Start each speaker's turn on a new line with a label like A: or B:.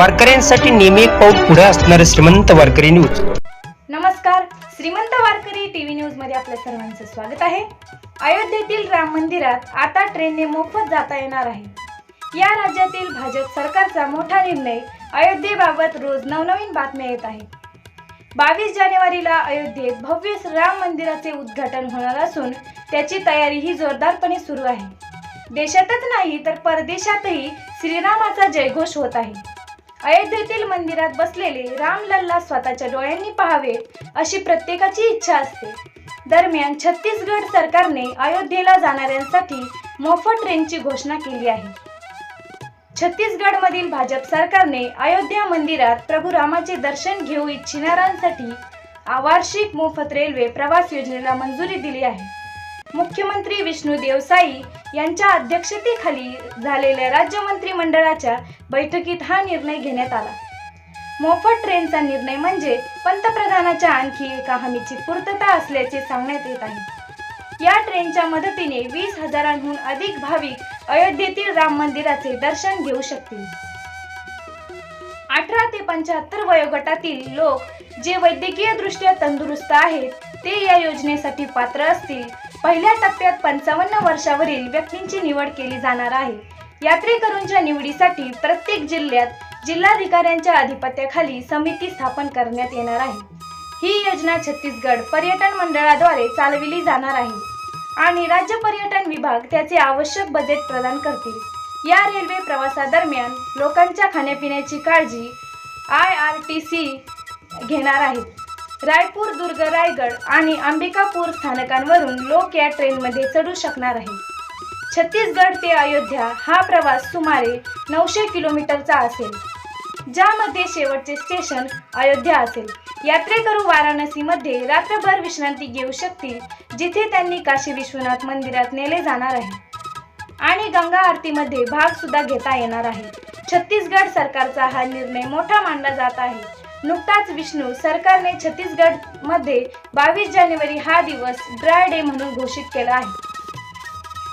A: वारकऱ्यांसाठी नेहमी एक पाऊल पुढे असणारे श्रीमंत वारकरी न्यूज.
B: नमस्कार. श्रीमंत वारकरी टीव्ही न्यूजमध्ये आपल्या सर्वांचं स्वागत आहे. अयोध्येतील राम मंदिरात आता ट्रेनने मोफत जाता येणार आहे. या राज्यातील भाजप सरकारचा मोठा निर्णय अयोध्येबाबत रोज नवनवीन बातम्या येत आहेत. बावीस जानेवारीला अयोध्येत भव्य राम मंदिराचे उद्घाटन होणार असून त्याची तयारी ही जोरदारपणे सुरू आहे. देशातच नाही तर परदेशातही श्रीरामाचा जयघोष होत आहे. अयोध्येतील मंदिरात बसलेले रामलल्ला स्वतःच्या डोळ्यांनी पाहावे अशी प्रत्येकाची इच्छा असते. दरम्यान छत्तीसगड सरकारने अयोध्येला जाणाऱ्यांसाठी मोफत ट्रेनची घोषणा केली आहे. छत्तीसगडमधील भाजप सरकारने अयोध्या मंदिरात प्रभू रामाचे दर्शन घेऊ इच्छिणाऱ्यांसाठी वार्षिक मोफत रेल्वे प्रवास योजनेला मंजुरी दिली आहे. मुख्यमंत्री विष्णू देवसाई यांच्या अध्यक्षतेखाली झालेल्या राज्य मंत्रिमंडळाच्या बैठकीत हा निर्णय घेण्यात आला. मोफत ट्रेनचा निर्णय म्हणजे पंतप्रधानाच्या आणखी एका हमीची पूर्तता असल्याचे सांगण्यात येत आहे. या ट्रेनच्या मदतीने वीस हजारांहून अधिक भाविक अयोध्येतील राम मंदिराचे दर्शन घेऊ शकतील. अठरा ते पंच्याहत्तर वयोगटातील लोक जे वैद्यकीय दृष्ट्या तंदुरुस्त आहेत ते या योजनेसाठी पात्र असतील पहिल्या टप्प्यात पंचावन्न वर्षावरील व्यक्तींची निवड केली जाणार आहे. यात्रेकरूंच्या निवडीसाठी प्रत्येक जिल्ह्यात जिल्हाधिकाऱ्यांच्या अधिपत्याखाली समिती स्थापन करण्यात येणार आहे. ही योजना छत्तीसगड पर्यटन मंडळाद्वारे चालविली जाणार आहे आणि राज्य पर्यटन विभाग त्याचे आवश्यक बजेट प्रदान करतील. या रेल्वे प्रवासादरम्यान लोकांच्या खाण्यापिण्याची काळजी आय आर टी सी घेणार आहेत. रायपूर दुर्ग रायगड आणि अंबिकापूर स्थानकांवरून लोक या ट्रेनमध्ये चढू शकणार आहे छत्तीसगड ते अयोध्या हा प्रवास सुमारे नऊशे किलोमीटरचा असेल ज्यामध्ये शेवटचे स्टेशन अयोध्या असेल. यात्रेकरू वाराणसीमध्ये रात्रभर विश्रांती घेऊ शकतील जिथे त्यांनी काशी विश्वनाथ मंदिरात नेले जाणार आहे. आणि गंगा आरतीमध्ये भाग सुद्धा घेता येणार आहे. छत्तीसगड सरकारचा हा निर्णय मोठा मानला जात आहे. नुकताच विष्णू सरकारने छत्तीसगडमध्ये बावीस जानेवारी हा दिवस ड्राय डे म्हणून घोषित केला आहे.